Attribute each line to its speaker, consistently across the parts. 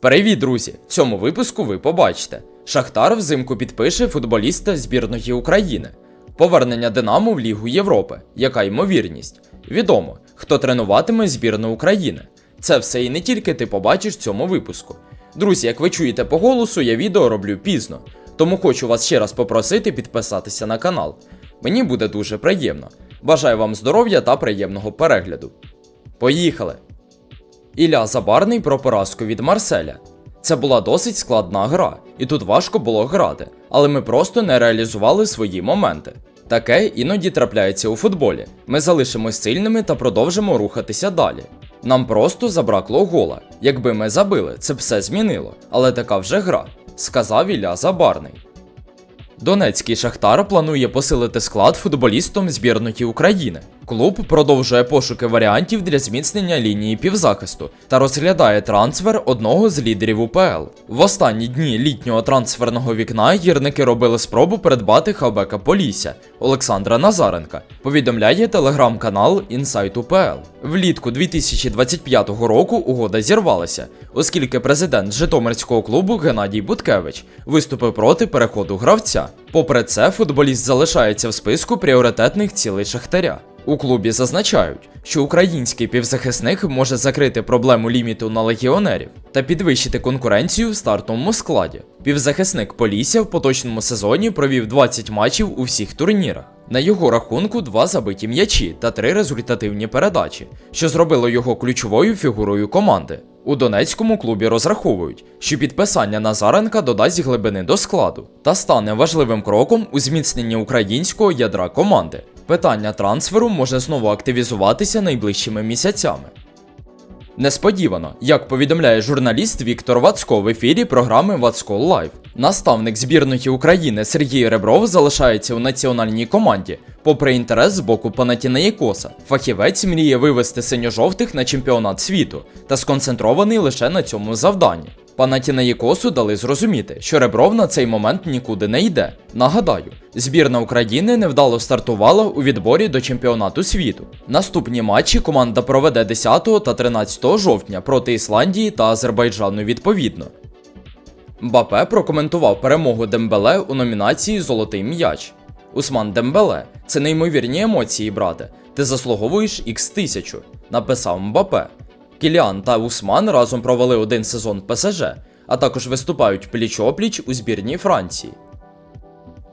Speaker 1: Привіт, друзі! В цьому випуску ви побачите. Шахтар взимку підпише футболіста збірної України. Повернення Динамо в Лігу Європи. Яка ймовірність? Відомо, хто тренуватиме збірну України. Це все і не тільки ти побачиш в цьому випуску. Друзі, як ви чуєте по голосу, я відео роблю пізно, тому хочу вас ще раз попросити підписатися на канал. Мені буде дуже приємно. Бажаю вам здоров'я та приємного перегляду. Поїхали! Ілля Забарний про поразку від Марселя. Це була досить складна гра, і тут важко було грати, але ми просто не реалізували свої моменти. Таке іноді трапляється у футболі. Ми залишимось сильними та продовжимо рухатися далі. Нам просто забракло гола. Якби ми забили, це б все змінило, але така вже гра, сказав Ілля Забарний. Донецький Шахтар планує посилити склад футболістом збірної України. Клуб продовжує пошуки варіантів для зміцнення лінії півзахисту та розглядає трансфер одного з лідерів УПЛ. В останні дні літнього трансферного вікна гірники робили спробу придбати хавбека Полісся Олександра Назаренка. Повідомляє телеграм-канал Інсайт УПЛ. Влітку 2025 року угода зірвалася, оскільки президент Житомирського клубу Геннадій Буткевич виступив проти переходу гравця. Попри це, футболіст залишається в списку пріоритетних цілей Шахтаря. У клубі зазначають, що український півзахисник може закрити проблему ліміту на легіонерів та підвищити конкуренцію в стартовому складі. Півзахисник Полісся в поточному сезоні провів 20 матчів у всіх турнірах. На його рахунку два забиті м'ячі та три результативні передачі, що зробило його ключовою фігурою команди. У Донецькому клубі розраховують, що підписання Назаренка додасть глибини до складу та стане важливим кроком у зміцненні українського ядра команди. Питання трансферу може знову активізуватися найближчими місяцями. Несподівано, як повідомляє журналіст Віктор Вацко в ефірі програми Вацко Лайв. Наставник збірної України Сергій Ребров залишається у національній команді, попри інтерес з боку Панатінаїкоса. Фахівець мріє вивести синьо-жовтих на чемпіонат світу та сконцентрований лише на цьому завданні. Панатінаїкосу дали зрозуміти, що Ребров на цей момент нікуди не йде. Нагадаю, збірна України невдало стартувала у відборі до чемпіонату світу. Наступні матчі команда проведе 10 та 13 жовтня проти Ісландії та Азербайджану відповідно. Мбапе прокоментував перемогу Дембеле у номінації Золотий м'яч. Усман Дембеле, це неймовірні емоції, брате. Ти заслуговуєш х тисячу, написав Мбапе. Кіліан та Усман разом провели один сезон ПСЖ, а також виступають пліч-опліч у збірній Франції.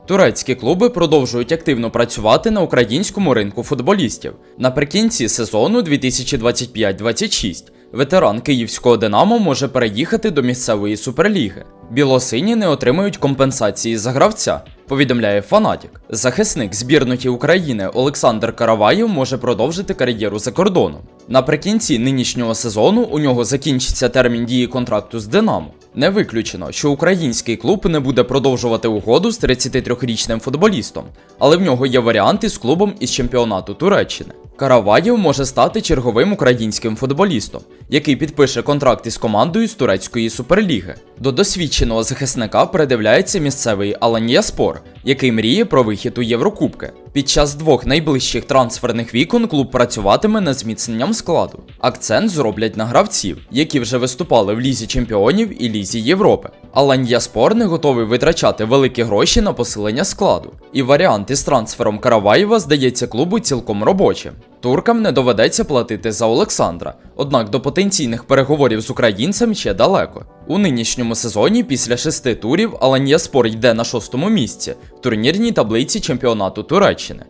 Speaker 1: Турецькі клуби продовжують активно працювати на українському ринку футболістів. Наприкінці сезону 2025-26 ветеран київського Динамо може переїхати до місцевої суперліги. Білосині не отримають компенсації за гравця, повідомляє Фанатік. Захисник збірної України Олександр Караваєв може продовжити кар'єру за кордоном. Наприкінці нинішнього сезону у нього закінчиться термін дії контракту з Динамо. Не виключено, що український клуб не буде продовжувати угоду з 33-річним футболістом, але в нього є варіанти з клубом із чемпіонату Туреччини. Караваєв може стати черговим українським футболістом, який підпише контракт із командою з турецької суперліги. До досвідченого захисника передивляється місцевий Аланія Спор, який мріє про вихід у Єврокубки. Під час двох найближчих трансферних вікон клуб працюватиме над зміцненням складу. Акцент зроблять на гравців, які вже виступали в Лізі Чемпіонів і Лізі Європи. Аланья Спор не готовий витрачати великі гроші на посилення складу. І варіант із трансфером Караваєва здається клубу цілком робочим. Туркам не доведеться платити за Олександра, однак до потенційних переговорів з українцем ще далеко. У нинішньому сезоні після шести турів Аланья Спор йде на шостому місці в турнірній таблиці чемпіонату Туреччини.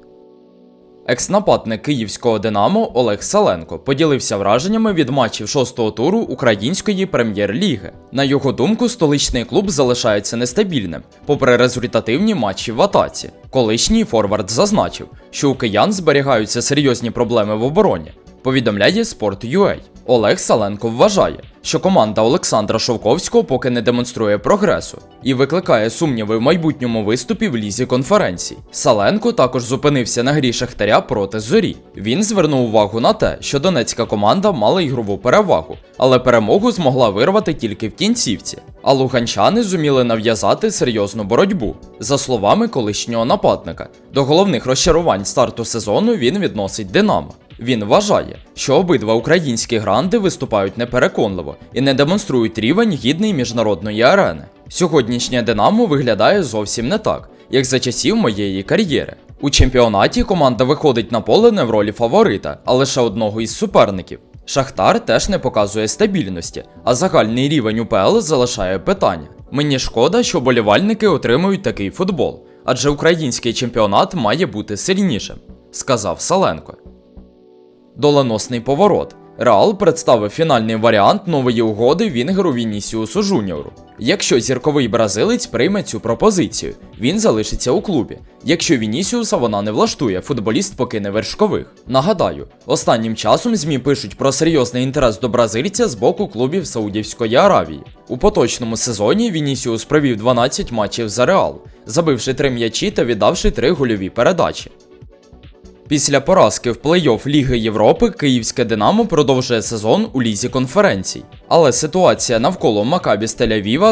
Speaker 1: Екс-нападник київського Динамо Олег Саленко поділився враженнями від матчів шостого туру української прем'єр-ліги. На його думку, столичний клуб залишається нестабільним, попри результативні матчі в атаці. Колишній форвард зазначив, що у киян зберігаються серйозні проблеми в обороні. Повідомляє Sport.ua. Олег Саленко вважає, що команда Олександра Шовковського поки не демонструє прогресу і викликає сумніви в майбутньому виступі в лізі конференцій. Саленко також зупинився на грі Шахтаря проти зорі. Він звернув увагу на те, що донецька команда мала ігрову перевагу, але перемогу змогла вирвати тільки в кінцівці. А луганчани зуміли нав'язати серйозну боротьбу. За словами колишнього нападника, до головних розчарувань старту сезону він відносить Динамо. Він вважає, що обидва українські гранди виступають непереконливо і не демонструють рівень гідний міжнародної арени. Сьогоднішнє Динамо виглядає зовсім не так, як за часів моєї кар'єри. У чемпіонаті команда виходить на поле не в ролі фаворита, а лише одного із суперників. Шахтар теж не показує стабільності, а загальний рівень УПЛ залишає питання. Мені шкода, що болівальники отримують такий футбол, адже український чемпіонат має бути сильнішим, сказав Саленко. Доленосний поворот. Реал представив фінальний варіант нової угоди Вінгеру Вінісіусу Жуніору. Якщо зірковий бразилець прийме цю пропозицію, він залишиться у клубі. Якщо Вінісіуса вона не влаштує, футболіст покине вершкових. Нагадаю, останнім часом ЗМІ пишуть про серйозний інтерес до бразильця з боку клубів Саудівської Аравії. У поточному сезоні Вінісіус провів 12 матчів за Реал, забивши 3 м'ячі та віддавши 3 гольові передачі. Після поразки в плей-офф Ліги Європи київське Динамо продовжує сезон у лізі конференцій. Але ситуація навколо Макабі з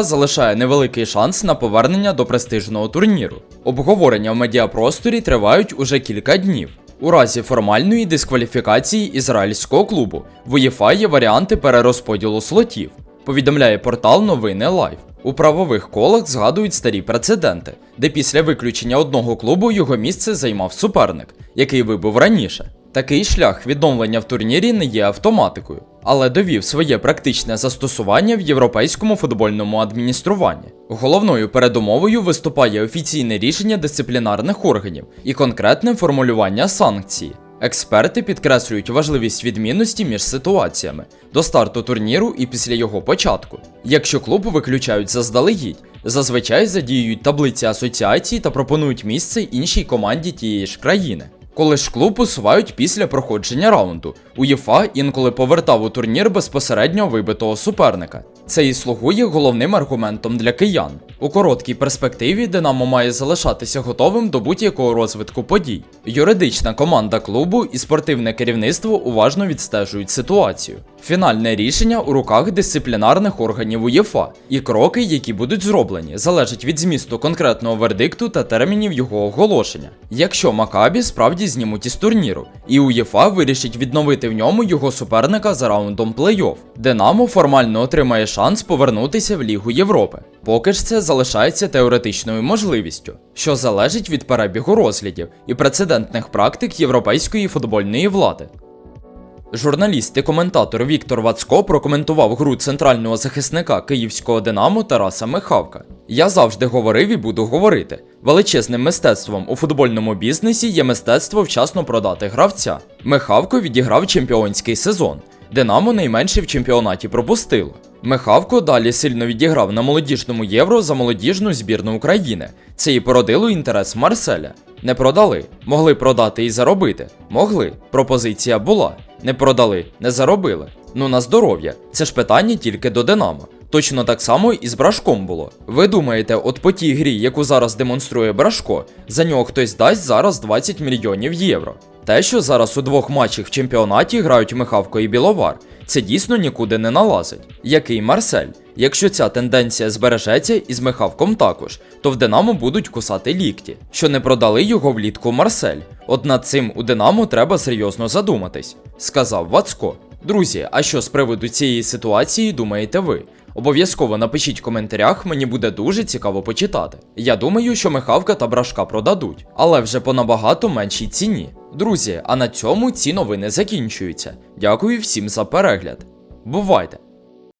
Speaker 1: залишає невеликий шанс на повернення до престижного турніру. Обговорення в медіапросторі тривають уже кілька днів. У разі формальної дискваліфікації ізраїльського клубу в УЄФА є варіанти перерозподілу слотів. Повідомляє портал Новини Лайв. У правових колах згадують старі прецеденти, де після виключення одного клубу його місце займав суперник, який вибув раніше. Такий шлях відновлення в турнірі не є автоматикою, але довів своє практичне застосування в європейському футбольному адмініструванні. Головною передумовою виступає офіційне рішення дисциплінарних органів і конкретне формулювання санкції. Експерти підкреслюють важливість відмінності між ситуаціями до старту турніру і після його початку. Якщо клуб виключають заздалегідь, зазвичай задіюють таблиці асоціації та пропонують місце іншій команді тієї ж країни. Коли ж клуб усувають після проходження раунду, УЄФА інколи повертав у турнір безпосередньо вибитого суперника. Це і слугує головним аргументом для киян. У короткій перспективі Динамо має залишатися готовим до будь-якого розвитку подій. Юридична команда клубу і спортивне керівництво уважно відстежують ситуацію. Фінальне рішення у руках дисциплінарних органів УЄФА, і кроки, які будуть зроблені, залежать від змісту конкретного вердикту та термінів його оголошення. Якщо Макабі справді знімуть із турніру, і УЄФА вирішить відновити в ньому його суперника за раундом плей-офф, Динамо формально отримає шанс повернутися в Лігу Європи. Поки ж це залишається теоретичною можливістю, що залежить від перебігу розглядів і прецедентних практик європейської футбольної влади. Журналіст і коментатор Віктор Вацко прокоментував гру центрального захисника київського Динамо Тараса Михавка. Я завжди говорив і буду говорити. Величезним мистецтвом у футбольному бізнесі є мистецтво вчасно продати гравця. Михавко відіграв чемпіонський сезон. Динамо найменше в чемпіонаті пропустило. Михавко далі сильно відіграв на молодіжному євро за молодіжну збірну України. Це і породило інтерес Марселя. Не продали, могли продати і заробити. Могли. Пропозиція була. Не продали, не заробили. Ну на здоров'я. Це ж питання тільки до Динамо. Точно так само і з Брашком було. Ви думаєте, от по тій грі, яку зараз демонструє Брашко, за нього хтось дасть зараз 20 мільйонів євро. Те, що зараз у двох матчах в чемпіонаті грають Михавко і Біловар, це дійсно нікуди не налазить. Який Марсель? Якщо ця тенденція збережеться і з Михавком також, то в Динамо будуть кусати лікті, що не продали його влітку Марсель. От над цим у Динамо треба серйозно задуматись, сказав Вацко. Друзі, а що з приводу цієї ситуації думаєте ви? Обов'язково напишіть в коментарях, мені буде дуже цікаво почитати. Я думаю, що Михавка та Брашка продадуть, але вже по набагато меншій ціні. Друзі, а на цьому ці новини закінчуються. Дякую всім за перегляд. Бувайте!